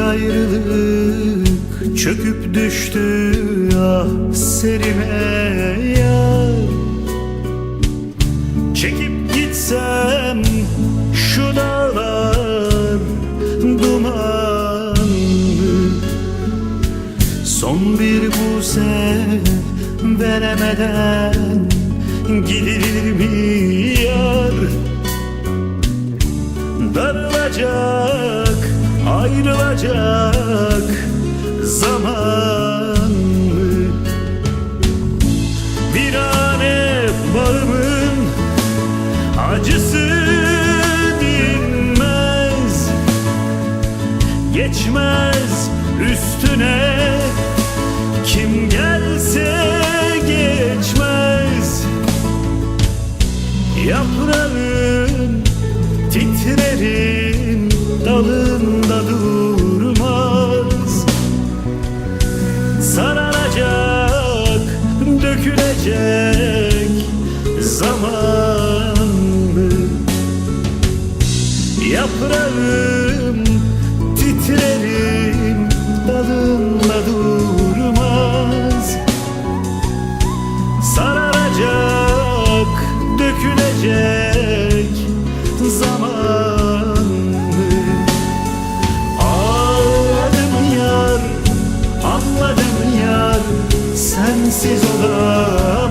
ayrılık çöküp düştü ah serime yar Çekip gitsem şu dağlar dumanlı. Son bir buse veremeden gidilir mi ayrılacak zaman mı? Virane bağımın acısı dinmez Geçmez üstüne. Kim gelse geçmez. Yaprağın titrerin dalında durmaz Sararacak, Sensiz olamam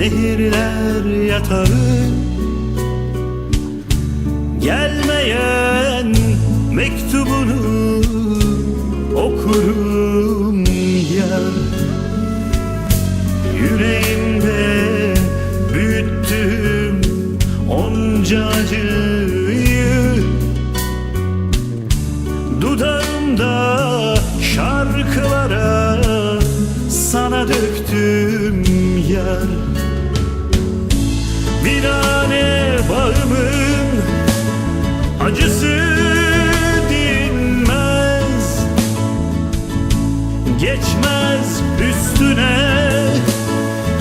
nehirler yatağı. Gelmeyen mektubunu Geçmez üstüne.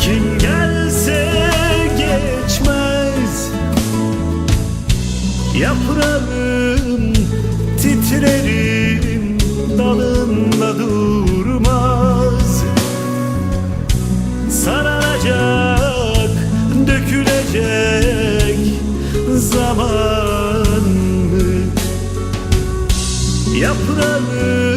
Kim gelse geçmez. Yaprağım titrerim dalında durmaz. Sararacak, dökülecek zaman mı? Yaprağım